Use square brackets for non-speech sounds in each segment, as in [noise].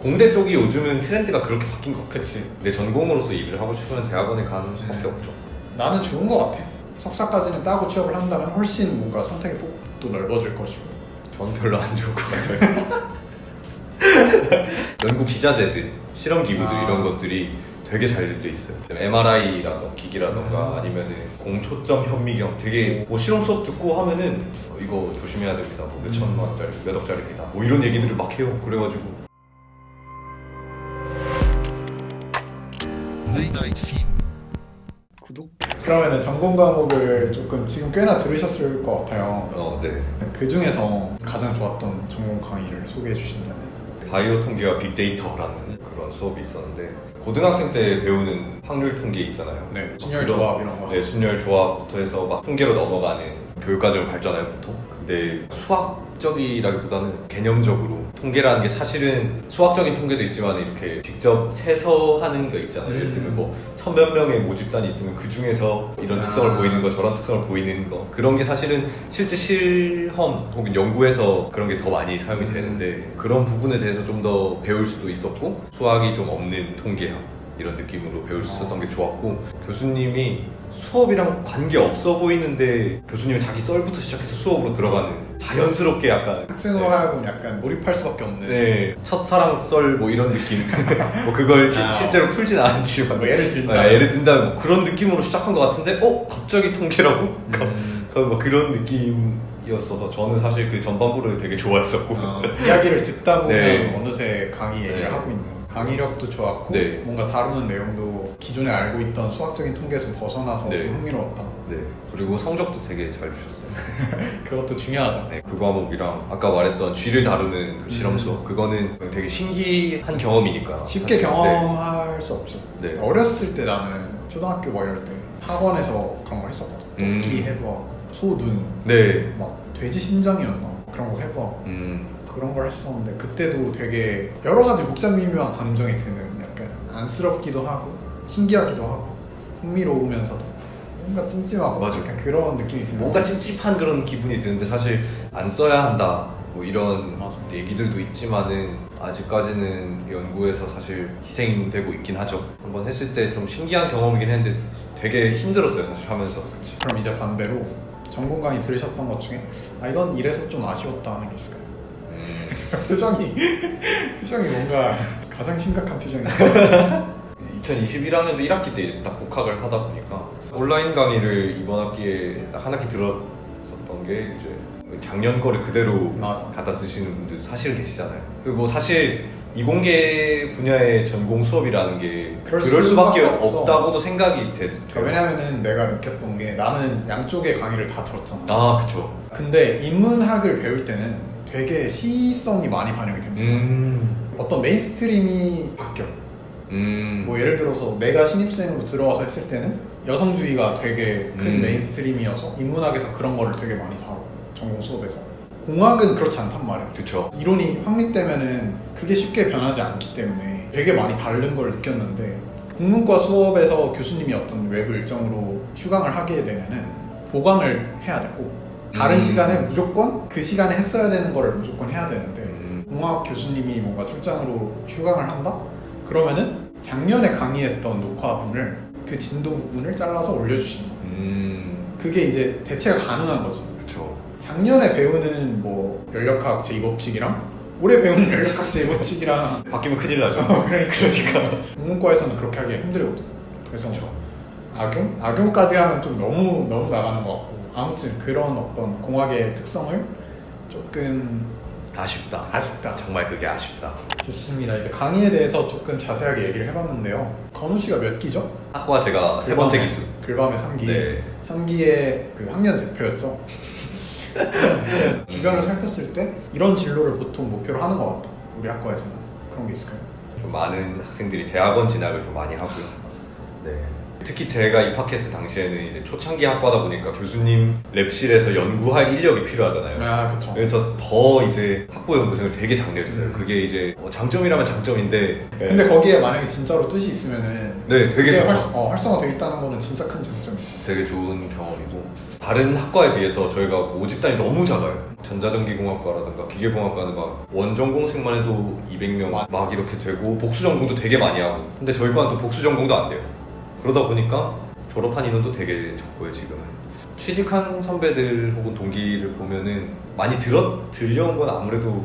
공대 쪽이 요즘은 트렌드가 그렇게 바뀐 것 같아. 그치. 내 전공으로서 일을 하고 싶으면 대학원에 가는 수밖에 네. 없죠. 나는 좋은 것 같아. 석사까지는 따고 취업을 한다면 훨씬 뭔가 선택의 폭도 넓어질 것이고. 전 별로 안 좋을 것 같아요. [laughs] 연구 기자재들, 실험 기구들 아. 이런 것들이 되게 잘 돼 있어요. MRI라던가 기기라던가 음. 아니면은 공초점 현미경 되게 뭐 실험 수업 듣고 하면은 어, 이거 조심해야 됩니다. 뭐 몇 천만 원짜리, 몇 억짜리입니다. 뭐 이런 얘기들을 막 해요. 그래가지고 구독? 그러면은 전공 과목을 조금 지금 꽤나 들으셨을 것 같아요. 어, 네. 그 중에서 가장 좋았던 전공 강의를 소개해 주신다면? 바이오 통계와 빅데이터라는 그런 수업이 있었는데 고등학생 때 배우는 확률 통계 있잖아요. 네, 순열 그런- 조합 이런 거. 네, 순열 조합부터 해서 막 통계로 넘어가는 교육과정을 밟잖아요, 보통. 근데 수학적이라기보다는 개념적으로 통계라는 게 사실은 수학적인 통계도 있지만 이렇게 직접 세서 하는 거 있잖아요. 예를 들면 뭐 천몇 명의 모집단이 있으면 그 중에서 이런 아. 특성을 보이는 거, 저런 특성을 보이는 거 그런 게 사실은 실제 실험 혹은 연구에서 그런 게 더 많이 사용이 음. 되는데 그런 부분에 대해서 좀 더 배울 수도 있었고 수학이 좀 없는 통계학 이런 느낌으로 배울 수 있었던 게 좋았고 교수님이 수업이랑 관계 없어 보이는데 교수님은 자기 썰부터 시작해서 수업으로 들어가는 자연스럽게 약간 학생으로 네. 하여금 약간 몰입할 수밖에 없는. 네, 첫사랑 썰 뭐 이런 느낌 [laughs] 뭐 그걸 지- 아. 실제로 풀진 않았지만 뭐 예를 들면. 네, 예를 든다면 뭐 그런 느낌으로 시작한 것 같은데 어? 갑자기 통계라고? 음. 그- 뭐 그런 느낌이었어서 저는 사실 그 전반부를 되게 좋아했었고 어, 이야기를 듣다 보면 [laughs] 네. 어느새 강의 얘기를 네. 하고 있는 강의력도 좋았고 네. 뭔가 다루는 내용도 기존에 알고 있던 수학적인 통계에서 벗어나서 네. 좀 흥미로웠다 네 그리고 성적도 되게 잘 주셨어요 [laughs] 그것도 중요하죠 네, 그 과목이랑 아까 말했던 쥐를 다루는 그 실험 음. 수업 그거는 되게 신기한 경험이니까 쉽게 사실. 경험할 수 없죠 네. 네. 어렸을 때 나는 초등학교 뭐 이럴 때 학원에서 그런 거 했었거든 음. 도끼 해부하고 소눈 네. 막 돼지 심장이었나 그런 거 해부하고 음, 그런 걸 했었는데 그때도 되게 여러 가지 복잡 미묘한 감정이 드는 약간 안쓰럽기도 하고 신기하기도 하고 흥미로우면서도 뭔가 찜찜하고 맞아. 약간 그런 느낌이 드는 뭔가 찝찝한 그런 기분이 드는데 사실 안 써야 한다 뭐 이런 맞아. 얘기들도 있지만은 아직까지는 연구에서 사실 희생되고 있긴 하죠 한번 했을 때 좀 신기한 경험이긴 했는데 되게 힘들었어요 사실 하면서 그럼 이제 반대로 전공 강의 들으셨던 것 중에 아 이건 이래서 좀 아쉬웠다 하는 게 있을까요? 음, [laughs] 표정이 표정이 뭔가 가장 심각한 표정이에요 2021학년도 1학기 때 이제 딱 복학을 하다 보니까 온라인 강의를 이번 학기에 한 학기 들었었던 게 이제 작년 거를 그대로 맞아. 갖다 쓰시는 분들도 사실은 계시잖아요. 그리고 뭐 사실 이공계 분야의 전공 수업이라는 게 그럴 그럴, 수밖에 수밖에. 없다고도 생각이 돼. 그러니까 왜냐면은 내가 느꼈던 게 나는 양쪽의 강의를 다 들었잖아 아 그쵸. 근데 인문학을 배울 때는 되게 시성이 많이 반영이 됩니다. 음, 어떤 메인스트림이 바뀌어. 음, 뭐 예를 들어서 내가 신입생으로 들어와서 했을 때는 여성주의가 되게 큰 음. 메인스트림이어서 인문학에서 그런 거를 되게 많이 다뤄 전공 수업에서. 공학은 그렇지 않단 말이야 그쵸. 이론이 확립되면은 그게 쉽게 변하지 않기 때문에 되게 많이 다른 걸 느꼈는데 국문과 수업에서 교수님이 어떤 외부 일정으로 휴강을 하게 되면은 보강을 해야 되고 다른 음. 시간에 무조건 그 시간에 했어야 되는 거를 무조건 해야 되는데 음, 공학 교수님이 뭔가 출장으로 휴강을 한다? 그러면은 작년에 강의했던 녹화분을 그 진도 부분을 잘라서 올려주시는 거예요. 음, 그게 이제 대체가 가능한 거지. 그쵸. 작년에 배우는 뭐 연력학 제2법칙이랑 올해 배우는 [laughs] 연력학 제2법칙이랑 바뀌면 큰일 나죠. 그러니까 국문과에서는 그렇게 하기 힘들거든. 그래서 악용? 악용까지 하면 좀 너무 너무 나가는 것 같고 아무튼 그런 어떤 공학의 특성을 조금 아쉽다. 아쉽다. 정말 그게 아쉽다. 좋습니다. 이제 강의에 대해서 조금 자세하게 얘기를 해봤는데요. 건우 씨가 몇 기죠? 학과 제가 세 번째 글밤의- 기수. 글밤의 3기. 네. 3기의 그 학년 대표였죠. [laughs] 주변을 살폈을 때 이런 진로를 보통 목표로 하는 것 같다. 우리 학과에서는 그런 게 있을까요? 좀 많은 학생들이 대학원 진학을 좀 많이 하고요. 맞아. 네. 특히 제가 입학했을 당시에는 이제 초창기 학과다 보니까 교수님 랩실에서 연구할 인력이 필요하잖아요. 아 그쵸 그래서 더 이제 학부 연구생을 되게 장려했어요. 음. 그게 이제 뭐 장점이라면 장점인데 근데 거기에 만약에 진짜로 뜻이 있으면은 네, 되게 좋죠. 활, 어, 활성화되어 있다는 거는 진짜 큰 장점이죠 되게 좋은 경험이고 다른 학과에 비해서 저희가 모집단이 너무 작아요. 전자전기공학과라든가 기계공학과는 막 원전공생만 해도 200명 맞- 막 이렇게 되고 복수 전공도 되게 많이 하고 근데 저희 과는 또 복수 전공도 안 돼요. 그러다 보니까 졸업한 인원도 되게 적고요 지금은. 취직한 선배들 혹은 동기를 보면은 많이 들어 들려온 건 아무래도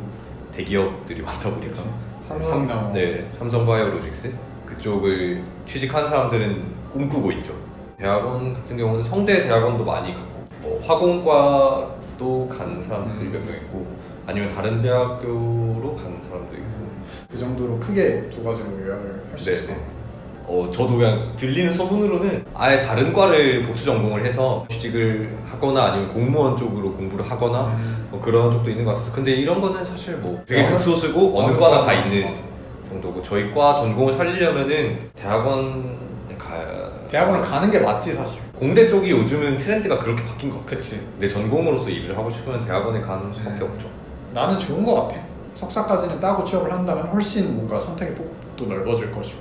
대기업들이 많다 보니까. 삼성이나 뭐 네, 삼성 바이오로직스 그쪽을 취직한 사람들은 꿈꾸고 있죠. 대학원 같은 경우는 성대 대학원도 많이 갔고 뭐 화공과도 간 사람들이 음. 몇명 있고 아니면 다른 대학교로 간 사람도 있고 그 정도로 크게 두 가지로 요약을 할 수 있을 것. 같아요 어 저도 그냥 들리는 소문으로는 아예 다른 과를 복수 전공을 해서 취직을 하거나 아니면 공무원 쪽으로 공부를 하거나 음. 뭐 그런 쪽도 있는 것 같아서 근데 이런 거는 사실 뭐 되게 어느- 극소수고 어느 어느 과나 다 있는. 정도고 저희 과 전공을 살리려면은 대학원에 가야 대학원을 가는 게 맞지 사실 공대 쪽이 요즘은 트렌드가 그렇게 바뀐 것 같아요 그치 근데 전공으로서 일을 하고 싶으면 대학원에 가는 수밖에 음. 없죠 나는 좋은 것 같아 석사까지는 따고 취업을 한다면 훨씬 뭔가 선택의 폭도 넓어질 것이고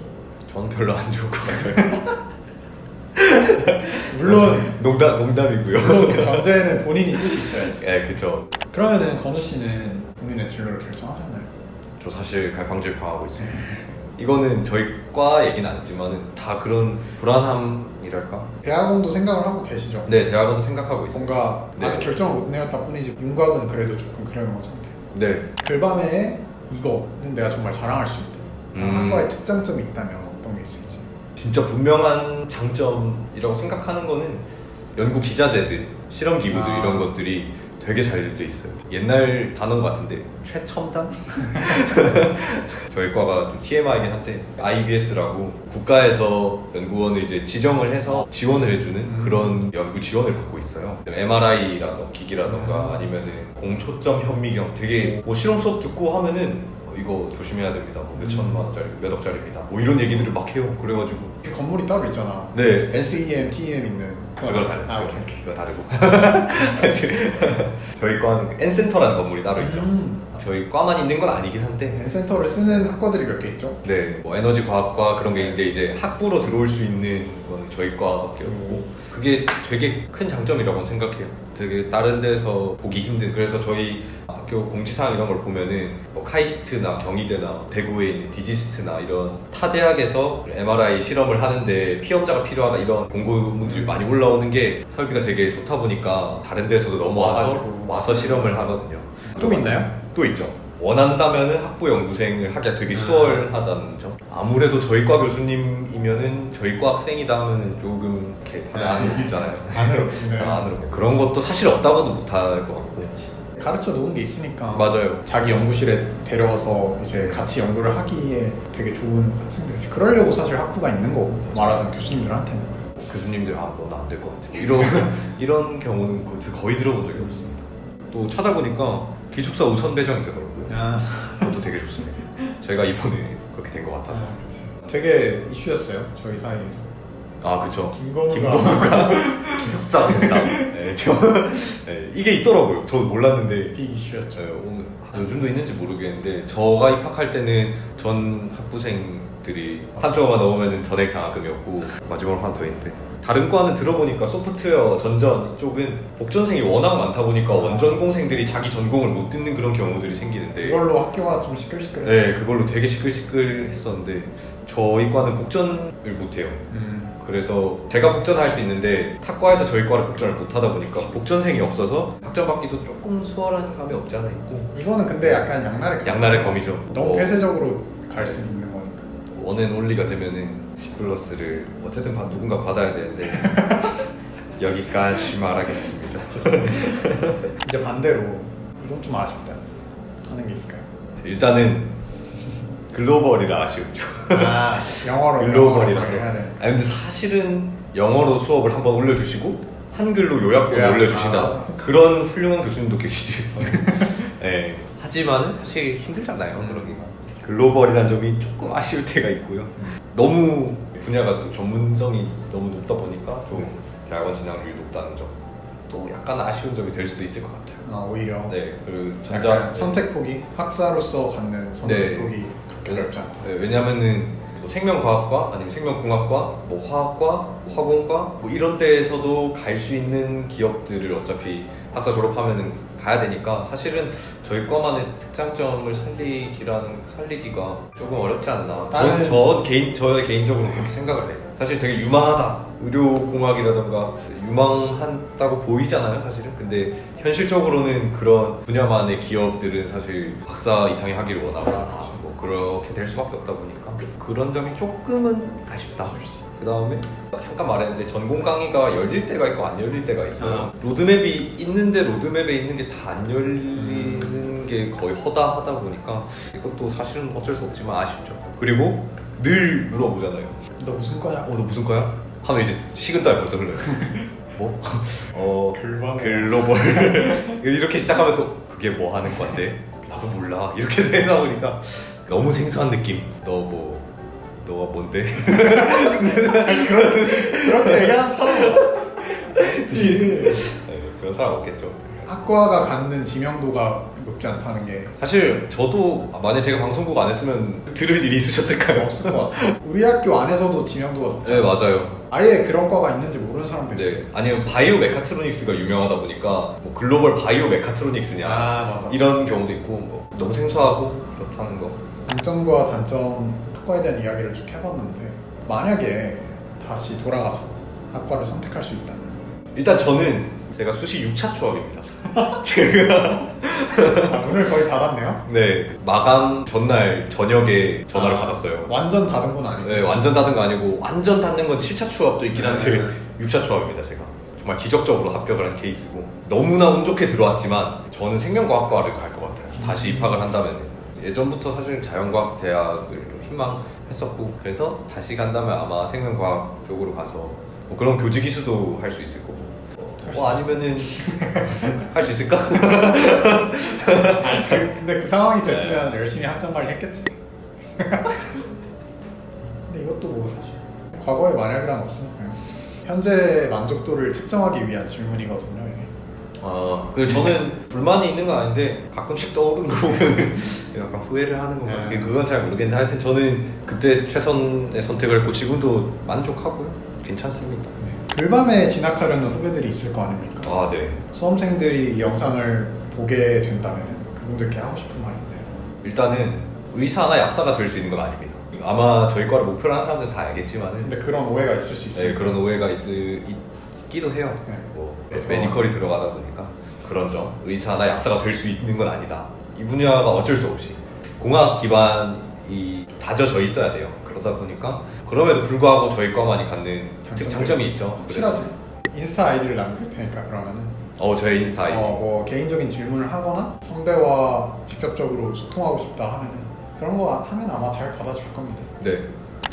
저는 별로 안 좋을 것 같아요. [laughs] 물론 농담, 농담이고요. 물론 그 전제에는 본인이 뜻이 있어야지. 예 그쵸. 그러면은 건우 씨는 본인의 진로를 결정하셨나요? 저 사실 갈팡질팡하고 있어요 이거는 저희 과 얘기는 아니지만 다 그런 불안함이랄까? 대학원도 생각을 하고 계시죠? 네 대학원도 생각하고 있어요 뭔가 네. 아직 결정을 못 내렸다 뿐이지 윤곽은 그래도 조금 그려놓은 상태 네. 글밤에 이거는 내가 정말 자랑할 수 있다. 음. 학과에 특장점이 있다면 어떤 게 있을지 진짜 분명한 장점이라고 생각하는 거는 연구 기자재들, 실험 기구들 아. 이런 것들이 되게 잘 돼 있어요. 옛날 단어인 것 같은데 최첨단? [laughs] 저희 과가 좀 TMI이긴 한데 IBS라고 국가에서 연구원을 이제 지정을 해서 지원을 해주는 음. 그런 연구 지원을 받고 있어요. MRI라던가 기기라던가 음. 아니면은 공초점 현미경 되게 뭐 실험 수업 듣고 하면은 어, 이거 조심해야 됩니다. 뭐몇 음. 천만 원짜리, 몇 억짜리입니다. 뭐 이런 얘기들을 막 해요. 그래가지고 그 건물이 따로 있잖아 네, SEM, TEM 있는 그거 다르고 아 오케이 오케이 그거 다르고 [laughs] [laughs] 저희 과는 N센터라는 건물이 따로 있죠 음. 저희 과만 있는 건 아니긴 한데 센터를 쓰는 학과들이 몇 개 있죠? 네, 뭐 에너지 과학과 그런 게 있는데 이제 학부로 들어올 수 있는 건 저희 과밖에 없고 그게 되게 큰 장점이라고 생각해요. 되게 다른 데서 보기 힘든 그래서 저희 학교 공지사항 이런 걸 보면은 뭐 카이스트나 경희대나 대구에 있는 디지스트나 이런 타 대학에서 MRI 실험을 하는데 피험자가 필요하다 이런 공고문들이 많이 올라오는 게 설비가 되게 좋다 보니까 다른 데서도 넘어와서 와가지고. 와서 실험을 하거든요. 또 있나요? 또 있죠. 원한다면은 학부 연구생을 하기가 되게 수월하다는 점. 아무래도 저희 과 교수님이면은 저희 과 학생이다 하면은 조금 이렇게 팔을 안 있잖아요. 안으로 네. 안으로 그런 것도 사실 없다고는 못할 것 같고. 가르쳐 놓은 게 있으니까 맞아요. 자기 연구실에 데려와서 이제 같이 연구를 하기에 되게 좋은 학생들이지 그러려고 사실 학부가 있는 거고 말하자면 교수님들한테는 교수님들 아 너는 안될 것 같아. 이런 [laughs] 이런 경우는 거- 거의 들어본 적이 없습니다. 또 찾아보니까 기숙사 우선 배정이 되더라고요. 아, 그것도 되게 좋습니다. 제가 이번에 그렇게 된 것 같아서. 그치. 되게 이슈였어요 저희 사이에서 아 그쵸. 김건우가 김건우가 기숙사 된다. [laughs] 네, 저, 네, 이게 있더라고요. 저 몰랐는데 빅 이슈였죠 네, 오늘 아, 요즘도 있는지 모르겠는데 저가 입학할 때는 전 학부생들이 3.5만 넘으면 전액 장학금이었고 마지막으로 하나 더 있는데 다른 과는 들어보니까 소프트웨어, 전전 이쪽은 복전생이 워낙 많다 보니까 원전공생들이 자기 전공을 못 듣는 그런 경우들이 생기는데 그걸로 학교가 좀 시끌시끌했죠 네 그걸로 되게 시끌시끌했었는데 저희 과는 복전을 못해요. 음, 그래서 제가 복전할 수 있는데 탁과에서 저희 과를 복전을 못 하다 보니까 복전생이 없어서 학점 받기도 조금 수월한 감이 없지 않아 있고 이거는 근데 약간 양날의 검 양날의 검이죠. 너무 어, 폐쇄적으로 갈 수 있는 거니까 원앤 올리가 되면은 C 플러스를 어쨌든 바- 누군가 받아야 되는데 [laughs] 여기까지 말하겠습니다. [laughs] 이제 반대로 이건 좀 아쉽다 하는 게 있을까요? 일단은 글로벌이라 아쉬웠죠. 아 영어로 [laughs] 글로벌이라서. 영어로 해야 되니까 아 근데 사실은 영어로 수업을 한번 올려주시고 한글로 요약본 요약, 올려주신다. 아, 맞아. 그런 훌륭한 교수님도 계시죠. [laughs] 네. 하지만은 사실 힘들잖아요. 음. 그러기가. 글로벌이란 점이 조금 아쉬울 때가 있고요. 너무 분야가 또 전문성이 너무 높다 보니까 좀 네. 대학원 진학률이 높다는 점. 또 약간 아쉬운 점이 될 수도 있을 것 같아요. 아, 오히려 네, 그리고 전자 약간 선택 폭이 학사로서 갖는 선택폭이 않다. 네, 왜냐면은 뭐 생명과학과 아니면 생명공학과, 뭐 화학과, 화공과 뭐 이런 데에서도 갈 수 있는 기업들을 어차피 학사 졸업하면은 가야 되니까 사실은 저희 과만의 특장점을 살리기라는 살리기가 조금 어렵지 않나. 다른- 저, 저 개인 저 개인적으로 그렇게 생각을 해요. 사실 되게 유망하다. 의료공학이라던가 유망한다고 보이잖아요, 사실은. 근데 현실적으로는 그런 분야만의 기업들은 사실 학사 이상의 하기를 원하고 아, 그치. 뭐 그렇게 될 수밖에 없다 보니까 그런 점이 조금은 아쉽다. 그 다음에 잠깐 말했는데 전공 강의가 열릴 때가 있고 안 열릴 때가 있어요. 아. 로드맵이 있는데 로드맵에 있는 게 다 안 열리는 게 거의 허다하다 보니까 이것도 사실은 어쩔 수 없지만 아쉽죠. 그리고 늘 물어보잖아요. 너 무슨 과냐? 어, 너 무슨 과야? 하면 이제 식은땀이 벌써 흘러요. [laughs] 뭐? 어, 글로벌. 글로벌. [laughs] 이렇게 시작하면 또 그게 뭐 하는 건데? 나도 몰라. 이렇게 [laughs] 되다 보니까 너무 생소한 느낌. 너 뭐, 너가 뭔데? 그렇게 얘기하는 사람 없지. 네, 그런 사람 없겠죠. 학과가 갖는 지명도가 높지 않다는 게 사실 저도 만약 제가 방송국 안 했으면 들을 일이 있으셨을까요? 없을 것 같아. 우리 학교 안에서도 지명도가 높지 네, 않지. 맞아요. 아예 그런 과가 있는지 모르는 사람도 있어. 네, 아니면 바이오 메카트로닉스가 유명하다 보니까 뭐 글로벌 바이오 메카트로닉스냐 아 맞아. 이런 경우도 있고 뭐 너무 생소하고 그렇다는 거. 장점과 단점 학과에 대한 이야기를 쭉 해봤는데 만약에 다시 돌아가서 학과를 선택할 수 있다면 일단 저는 제가 수시 6차 추억입니다. [laughs] 제가 아, 문을 거의 닫았네요. 네 마감 전날 저녁에 전화를 아, 받았어요. 완전 닫은 건 아니고. 네 완전 닫은 거 아니고 완전 닫는 건 7차 추합도 있긴 한데 네. 6차 추합입니다 제가. 정말 기적적으로 합격을 한 케이스고 너무나 운 좋게 들어왔지만 저는 생명과학과를 갈 것 같아요. 다시 입학을 한다면 예전부터 사실 자연과학 대학을 좀 희망했었고 그래서 다시 간다면 아마 생명과학 쪽으로 가서 뭐 그런 교직 기수도 할 수 있을 거고 할수 뭐 아니면은 [laughs] 할 수 있을까? 그, 근데 그 상황이 됐으면 열심히 학점 관리 했겠지. [laughs] 근데 이것도 뭐 사실 과거에 만약이란 없으니까요. 현재 만족도를 측정하기 위한 질문이거든요. 아, 그 저는 불만이 있는 건 아닌데 가끔씩 떠오르는 거 보면 [laughs] 약간 후회를 하는 건가? 네. 그건 잘 모르겠는데 하여튼 저는 그때 최선의 선택을 했고 지금도 만족하고요. 괜찮습니다. 글밤에 진학하려는 후배들이 있을 거 아닙니까? 아, 네. 수험생들이 이 영상을 보게 된다면 그분들께 하고 싶은 말이 있나요? 일단은 의사나 약사가 될 수 있는 건 아닙니다. 아마 저희 과를 목표로 하는 사람들은 다 알겠지만은 근데 그런 오해가 있을 수 있어요. 네, 그런 오해가 있, 있기도 해요. 네. 뭐. 메디컬이 들어가다 보니까 그런 점 의사나 약사가 될 수 있는 건 아니다. 이 분야가 어쩔 수 없이 공학 기반이 좀 다져져 있어야 돼요. 그러다 보니까 그럼에도 불구하고 저희 과만이 갖는 특 장점이 있죠. 확실하지. 인스타 아이디를 남길 테니까 그러면은 어 저의 인스타 아이디. 어, 뭐 개인적인 질문을 하거나 선배와 직접적으로 소통하고 싶다 하면은 그런 거 하면 아마 잘 받아줄 겁니다. 네.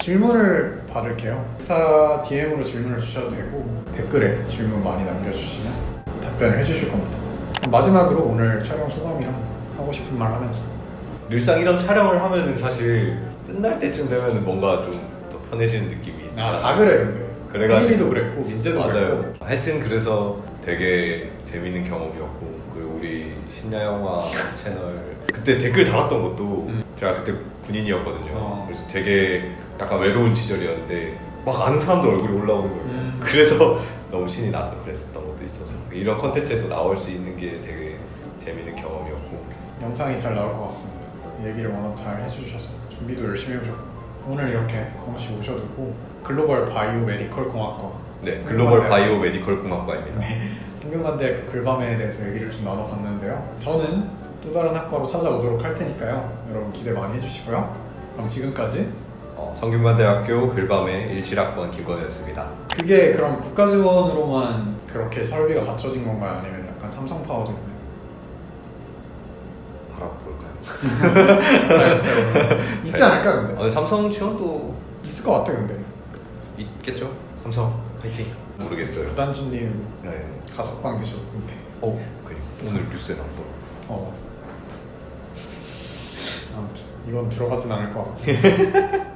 질문을 받을게요. 인스타 DM으로 질문을 주셔도 되고 댓글에 질문 많이 남겨주시면 답변을 해주실 겁니다. 마지막으로 오늘 촬영 소감이랑 하고 싶은 말 하면서 늘상 이런 촬영을 하면은 사실 끝날 때쯤 되면은 뭔가 좀 더 편해지는 느낌이 있어요. 아, 다 그래 근데 그래가지고. 혜인이도 그랬고 민재도 맞아요. 그랬고 하여튼 그래서 되게 재밌는 경험이었고 그리고 우리 신야 영화 채널 그때 댓글 달았던 것도 음. 제가 그때 군인이었거든요. 어. 그래서 되게 약간 외로운 시절이었는데 막 아는 사람들 얼굴이 올라오는 거예요. 음. 그래서 [laughs] 너무 신이 나서 그랬었던 것도 있어서 이런 컨텐츠에도 나올 수 있는 게 되게 재밌는 경험이었고 영상이 잘 나올 것 같습니다. 얘기를 워낙 잘 해주셔서 준비도 열심히 해주셨고 오늘 이렇게 건우 씨 모셔두고 글로벌 바이오 메디컬 공학과 네 성균관대- 글로벌 바이오 메디컬 공학과입니다. 네, 성균관대학교 글밤에 대해서 얘기를 좀 나눠봤는데요. 저는 또 다른 학과로 찾아오도록 할 테니까요. 여러분 기대 많이 해주시고요. 그럼 지금까지 어, 성균관대학교 글밤의 17학번 김건우였습니다. 그게 그럼 국가 지원으로만 그렇게 설비가 갖춰진 건가요? 아니면 약간 삼성 파워도 있나요? 알아볼까요? 잘- [laughs] 잘- 있지 않을까 근데? 아, 삼성 지원도 있을 것 같아 근데. 있겠죠? 삼성 화이팅 모르겠어요 구단주님 네. 가석방 계셨는데. 어 그래 오늘 뉴스에 나왔더라 어 맞아. 아무튼 이건 들어가진 않을 것 같고. [laughs]